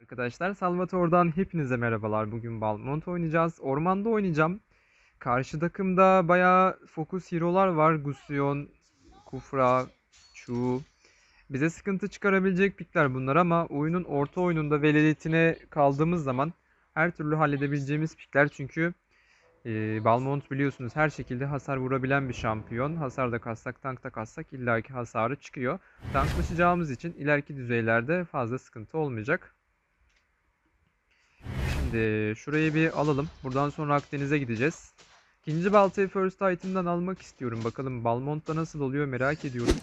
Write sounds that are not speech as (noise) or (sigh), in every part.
Arkadaşlar Salvatore'dan hepinize merhabalar. Bugün Balmont oynayacağız. Ormanda oynayacağım. Karşı takımda bayağı fokus hero'lar var. Gusion, Kufra, Chu. Bize sıkıntı çıkarabilecek pikler bunlar ama oyunun orta oyununda velediyetine kaldığımız zaman her türlü halledebileceğimiz pikler çünkü e, Balmont biliyorsunuz her şekilde hasar vurabilen bir şampiyon. Hasar da kassak, tank da kassak illaki hasarı çıkıyor. Tanklaşacağımız için ileriki düzeylerde fazla sıkıntı olmayacak. Şimdi şurayı bir alalım. Buradan sonra Akdeniz'e gideceğiz. İkinci baltayı first item'dan almak istiyorum. Bakalım Balmont'ta nasıl oluyor merak ediyorum.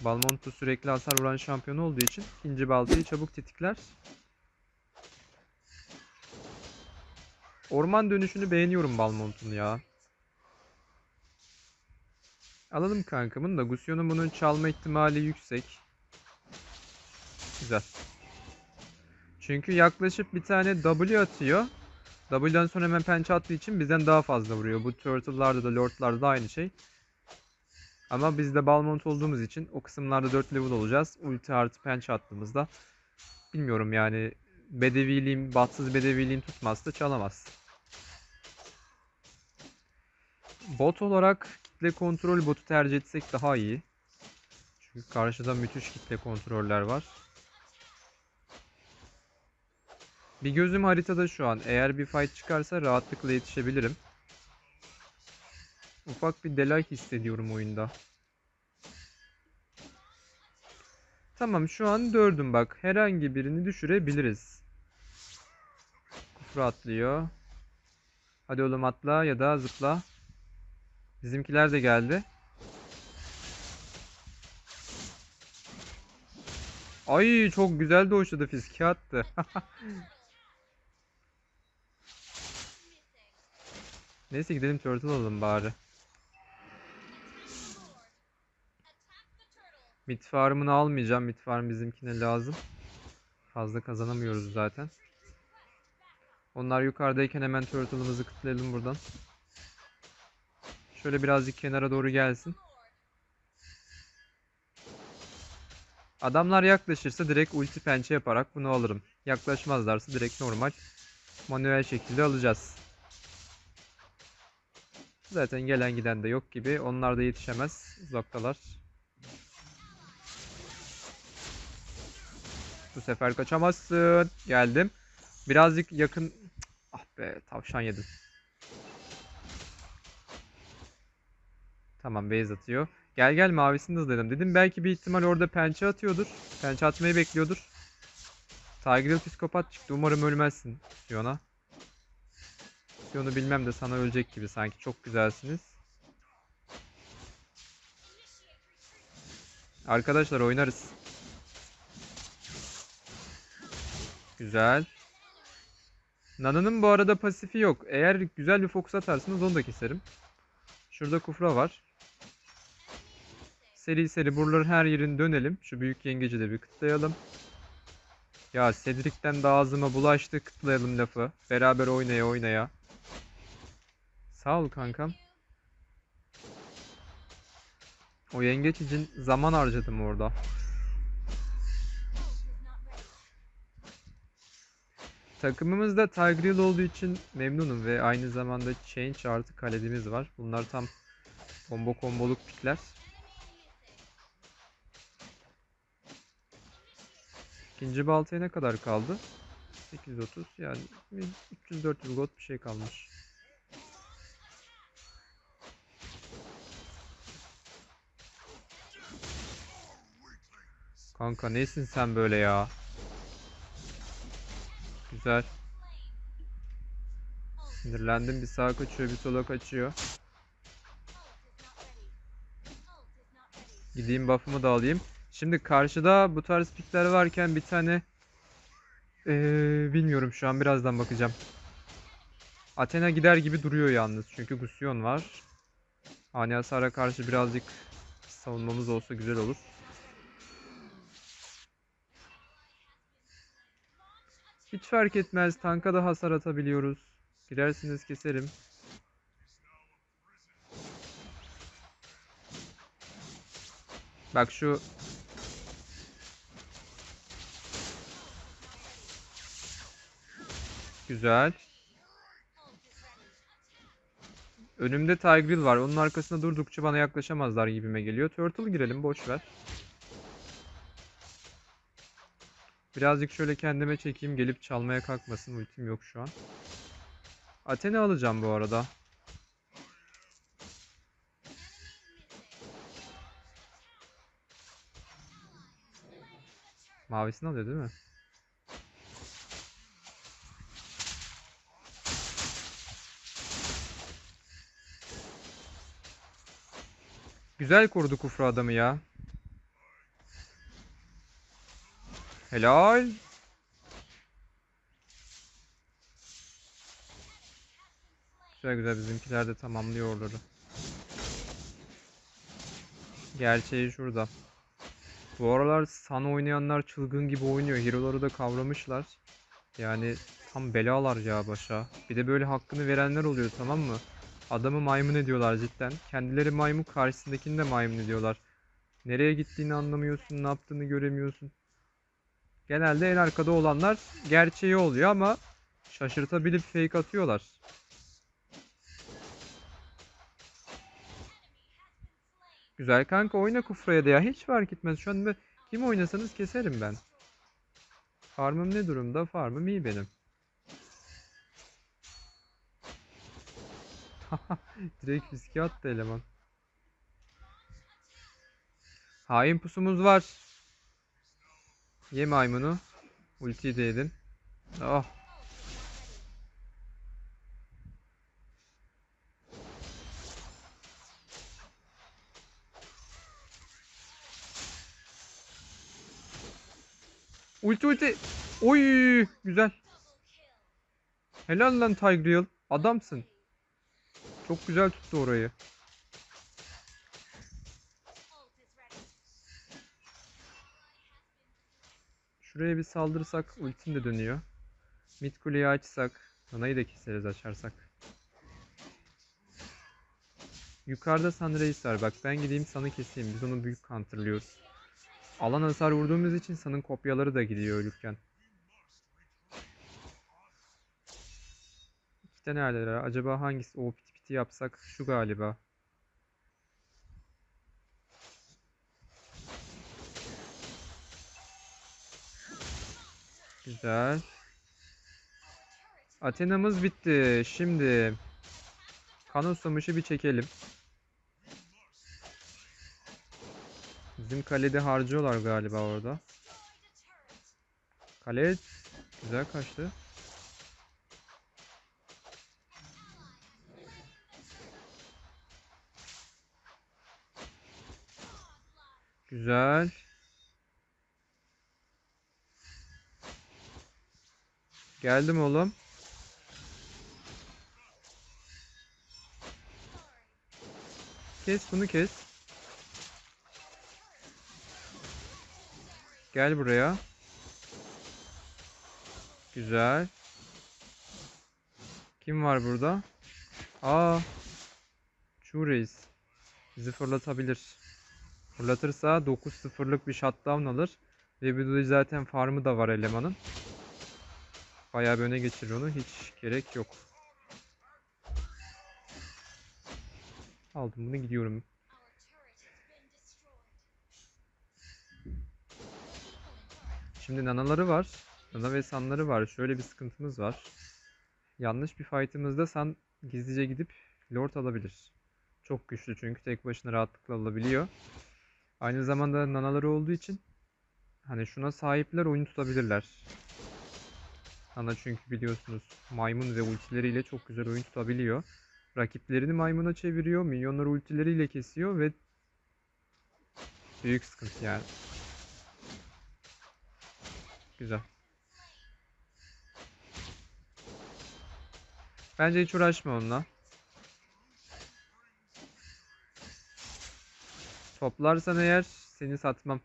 Balmont da sürekli hasar vuran şampiyon olduğu için ikinci baltayı çabuk tetikler. Orman dönüşünü beğeniyorum Balmont'un ya. Alalım kankamın da Gusion'un bunun çalma ihtimali yüksek. Güzel. Çünkü yaklaşıp bir tane W atıyor. W'den sonra hemen pençe attığı için bizden daha fazla vuruyor. Bu Turtle'larda da Lord'larda da aynı şey. Ama biz de Balmont olduğumuz için o kısımlarda 4 level olacağız. Ulti artı pençe attığımızda. Bilmiyorum yani bedeviliğim, batsız bedeviliğim tutmazsa çalamaz. Bot olarak kitle kontrol botu tercih etsek daha iyi. Çünkü karşıda müthiş kitle kontroller var. Bir gözüm haritada şu an. Eğer bir fight çıkarsa rahatlıkla yetişebilirim. Ufak bir delay hissediyorum oyunda. Tamam şu an dördüm bak. Herhangi birini düşürebiliriz. Kufra atlıyor. Hadi oğlum atla ya da zıpla. Bizimkiler de geldi. Ay çok güzel doşladı fiske attı. (laughs) Neyse gidelim turtle alalım bari. Mid farm'ını almayacağım. Mid farm bizimkine lazım. Fazla kazanamıyoruz zaten. Onlar yukarıdayken hemen turtle'ımızı kıtlayalım buradan. Şöyle birazcık kenara doğru gelsin. Adamlar yaklaşırsa direkt ulti pençe yaparak bunu alırım. Yaklaşmazlarsa direkt normal manuel şekilde alacağız. Zaten gelen giden de yok gibi. Onlar da yetişemez. Uzaktalar. Bu sefer kaçamazsın. Geldim. Birazcık yakın... Ah be tavşan yedim. Tamam base atıyor. Gel gel mavisini hızlayalım. Dedim belki bir ihtimal orada pençe atıyordur. Pençe atmayı bekliyordur. Tigreal psikopat çıktı. Umarım ölmezsin Fiona. Fiona'u bilmem de sana ölecek gibi sanki. Çok güzelsiniz. Arkadaşlar oynarız. Güzel. Nana'nın bu arada pasifi yok. Eğer güzel bir fokus atarsınız onu da keserim. Şurada kufra var. Seri seri buraların her yerini dönelim. Şu büyük yengeci de bir kıtlayalım. Ya Cedric'ten de ağzıma bulaştı kıtlayalım lafı. Beraber oynaya oynaya. Sağ ol kankam. O yengeç için zaman harcadım orada. Takımımızda Tigreal olduğu için memnunum ve aynı zamanda Change artı kaledimiz var. Bunlar tam combo komboluk pikler. İkinci baltaya ne kadar kaldı? 830 yani 300-400 gold bir şey kalmış. Kanka nesin sen böyle ya? Güzel. Sinirlendim bir sağa kaçıyor bir sola kaçıyor. Gideyim buff'ımı da alayım. Şimdi karşıda bu tarz pikler varken bir tane ee, bilmiyorum şu an birazdan bakacağım. Athena gider gibi duruyor yalnız çünkü Gusion var. Hani hasara karşı birazcık savunmamız olsa güzel olur. Hiç fark etmez. Tanka da hasar atabiliyoruz. Girersiniz keserim. Bak şu Güzel. Önümde Tigreal var. Onun arkasında durdukça bana yaklaşamazlar gibime geliyor. Turtle girelim boş ver. Birazcık şöyle kendime çekeyim gelip çalmaya kalkmasın. Ultim yok şu an. Athena alacağım bu arada. Mavisini alıyor değil mi? Güzel kurdu kufra adamı ya. Helal. Güzel güzel bizimkiler de tamamlıyor oraları. Gerçeği şurada. Bu aralar Sun oynayanlar çılgın gibi oynuyor. Hero'ları da kavramışlar. Yani tam belalar ya başa. Bir de böyle hakkını verenler oluyor tamam mı? Adamı maymun ediyorlar cidden. Kendileri maymun karşısındakini de maymun ediyorlar. Nereye gittiğini anlamıyorsun, ne yaptığını göremiyorsun. Genelde en arkada olanlar gerçeği oluyor ama şaşırtabilip fake atıyorlar. Güzel kanka oyna kufraya da ya hiç fark etmez. Şu an kim oynasanız keserim ben. Farmım ne durumda? Farmım iyi benim. (laughs) Direkt riske attı eleman. Hain pusumuz var. Ye maymunu. Ultiyi de yedin. Oh. Ulti ulti. Oy güzel. Helal lan Tigreal. Adamsın. Çok güzel tuttu orayı. Şuraya bir saldırırsak ultim de dönüyor. Mid kuleyi açsak. Nanayı da keseriz açarsak. Yukarıda Sunrays var. Bak ben gideyim sana keseyim. Biz onu büyük counterlıyoruz. Alan hasar vurduğumuz için sanın kopyaları da gidiyor ölürken. İki tane haldeler. Acaba hangisi? O piti yapsak şu galiba. Güzel. Athena'mız bitti. Şimdi kan susamışı bir çekelim. Bizim kalede harcıyorlar galiba orada. Kale güzel kaçtı. Güzel. Geldim oğlum. Kes bunu kes. Gel buraya. Güzel. Kim var burada? Aa. Chu Reis. Bizi fırlatabilir. Fırlatırsa 9-0'lık bir shutdown alır. Ve bir de zaten farmı da var elemanın. Bayağı bir öne geçirir onu. Hiç gerek yok. Aldım bunu gidiyorum. Şimdi nanaları var. Nana ve sanları var. Şöyle bir sıkıntımız var. Yanlış bir fight'ımızda san gizlice gidip lord alabilir. Çok güçlü çünkü tek başına rahatlıkla alabiliyor. Aynı zamanda nanaları olduğu için hani şuna sahipler oyun tutabilirler. Nana çünkü biliyorsunuz maymun ve ultileriyle çok güzel oyun tutabiliyor. Rakiplerini maymuna çeviriyor, milyonları ultileriyle kesiyor ve büyük sıkıntı yani. Güzel. Bence hiç uğraşma onunla. Toplarsan eğer seni satmam.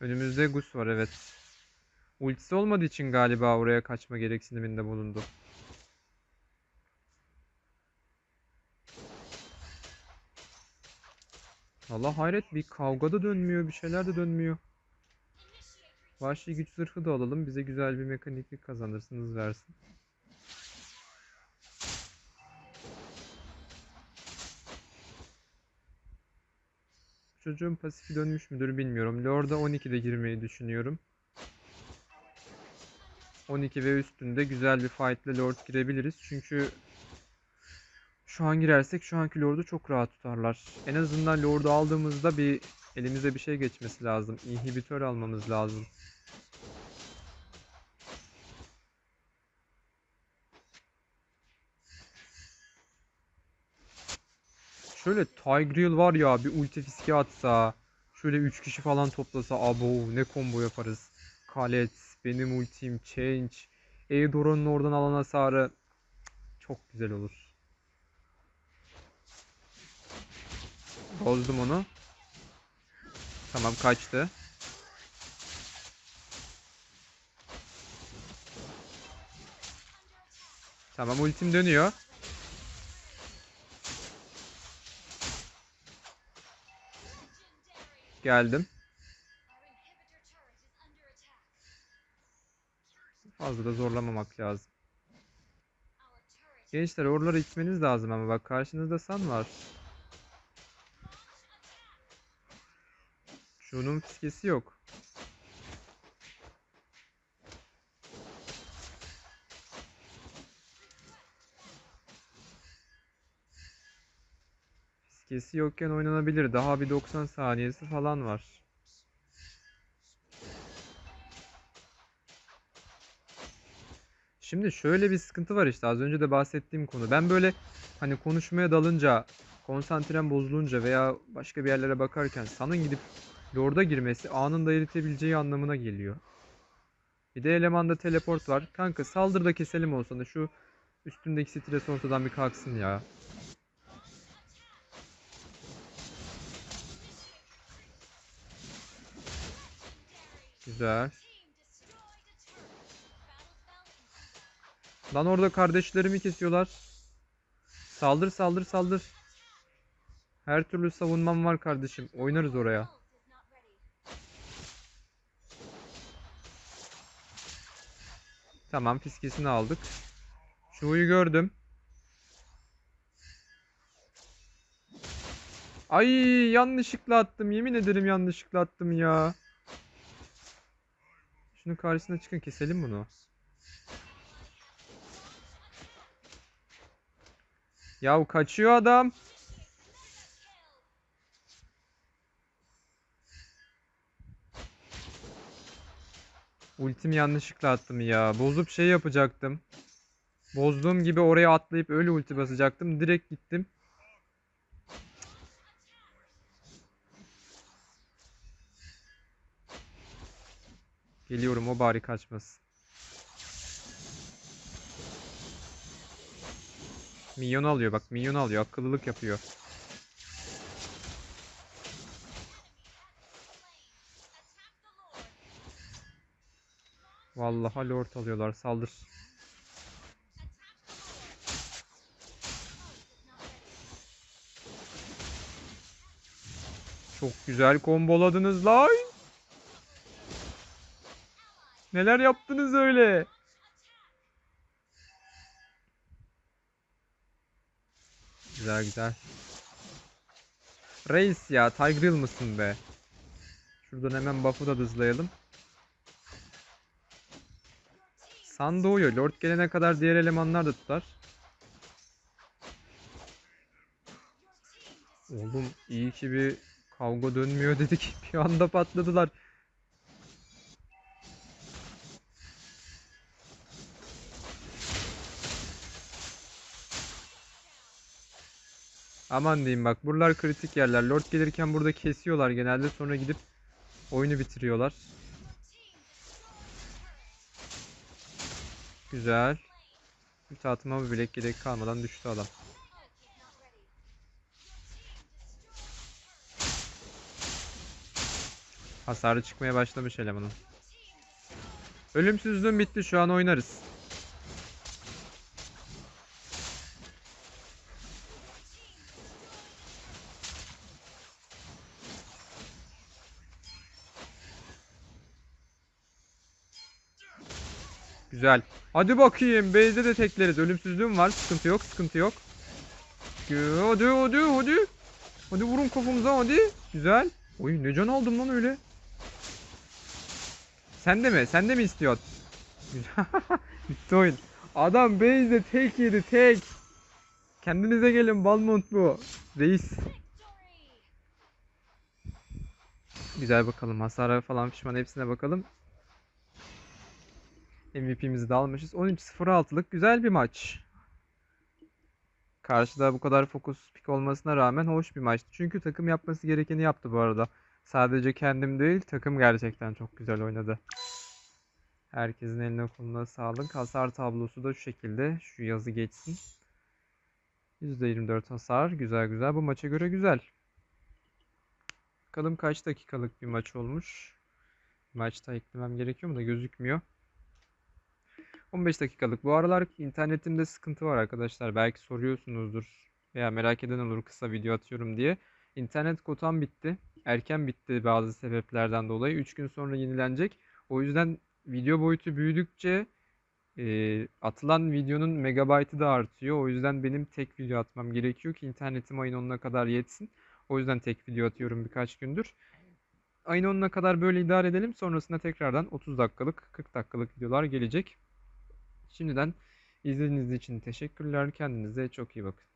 Önümüzde Gus var evet. Ultisi olmadığı için galiba oraya kaçma gereksiniminde bulundu. Allah hayret bir kavga da dönmüyor bir şeyler de dönmüyor. Vahşi güç zırhı da alalım bize güzel bir mekaniklik kazanırsınız versin. Çocuğun pasifi dönmüş müdür bilmiyorum. Lord'a 12'de girmeyi düşünüyorum. 12 ve üstünde güzel bir fight ile Lord girebiliriz. Çünkü şu an girersek şu anki Lord'u çok rahat tutarlar. En azından Lord'u aldığımızda bir elimize bir şey geçmesi lazım. İnhibitör almamız lazım. Şöyle Tigreal var ya bir ulti fiske atsa. Şöyle 3 kişi falan toplasa. Abo ne combo yaparız. Kalet, benim ultim, Change. Eudora'nın oradan alan hasarı. Çok güzel olur. Bozdum onu. Tamam kaçtı. Tamam ultim dönüyor. Geldim. Fazla da zorlamamak lazım. Gençler oraları itmeniz lazım ama bak karşınızda San var. Şunun fiskesi yok. Fiskesi yokken oynanabilir. Daha bir 90 saniyesi falan var. Şimdi şöyle bir sıkıntı var işte az önce de bahsettiğim konu. Ben böyle hani konuşmaya dalınca, konsantrem bozulunca veya başka bir yerlere bakarken sanın gidip Lord'a girmesi anında eritebileceği anlamına geliyor. Bir de elemanda teleport var. Kanka saldır da keselim olsa da şu üstündeki stres ortadan bir kalksın ya. Güzel. Lan orada kardeşlerimi kesiyorlar. Saldır saldır saldır. Her türlü savunmam var kardeşim. Oynarız oraya. Tamam fiskesini aldık. Şuyu gördüm. Ay yanlışlıkla attım. Yemin ederim yanlışlıkla attım ya. Şunun karşısına çıkın keselim bunu. Yahu kaçıyor adam. Ultim yanlışlıkla attım ya. Bozup şey yapacaktım. Bozduğum gibi oraya atlayıp öyle ulti basacaktım. Direkt gittim. Geliyorum o bari kaçmasın. Minyon alıyor bak minyon alıyor akıllılık yapıyor. Vallahi lord alıyorlar saldır. Çok güzel komboladınız lan. Neler yaptınız öyle? Güzel güzel. Reis ya Tigreal mısın be? Şuradan hemen buff'u da hızlayalım. San doğuyor. Lord gelene kadar diğer elemanlar da tutar. Oğlum iyi ki bir kavga dönmüyor (laughs) dedik. Bir anda patladılar. Aman diyeyim bak buralar kritik yerler. Lord gelirken burada kesiyorlar genelde sonra gidip oyunu bitiriyorlar. Güzel. Bir bilek gerek kalmadan düştü adam. Hasarı çıkmaya başlamış elemanın. Ölümsüzlüğüm bitti şu an oynarız. Güzel. Hadi bakayım. Base'de de tekleriz. Ölümsüzlüğüm var. Sıkıntı yok. Sıkıntı yok. Hadi hadi hadi. Hadi vurun kafamıza hadi. Güzel. Oy ne can aldım lan öyle. Sen de mi? Sen de mi istiyorsun? (laughs) Güzel. Bitti oyun. Adam base'de tek yedi tek. Kendinize gelin Balmont bu. Reis. Güzel bakalım. Hasara falan pişman hepsine bakalım. MVP'mizi de almışız. 13-0-6'lık güzel bir maç. Karşıda bu kadar fokus pik olmasına rağmen hoş bir maçtı. Çünkü takım yapması gerekeni yaptı bu arada. Sadece kendim değil takım gerçekten çok güzel oynadı. Herkesin eline koluna sağlık. Hasar tablosu da şu şekilde. Şu yazı geçsin. %24 hasar. Güzel güzel. Bu maça göre güzel. Bakalım kaç dakikalık bir maç olmuş. Maçta eklemem gerekiyor mu da gözükmüyor. 15 dakikalık. Bu aralar internetimde sıkıntı var arkadaşlar. Belki soruyorsunuzdur veya merak eden olur kısa video atıyorum diye. İnternet kotam bitti. Erken bitti bazı sebeplerden dolayı. 3 gün sonra yenilenecek. O yüzden video boyutu büyüdükçe e, atılan videonun megabaytı da artıyor. O yüzden benim tek video atmam gerekiyor ki internetim ayın 10'una kadar yetsin. O yüzden tek video atıyorum birkaç gündür. Ayın 10'una kadar böyle idare edelim. Sonrasında tekrardan 30 dakikalık, 40 dakikalık videolar gelecek. Şimdiden izlediğiniz için teşekkürler. Kendinize çok iyi bakın.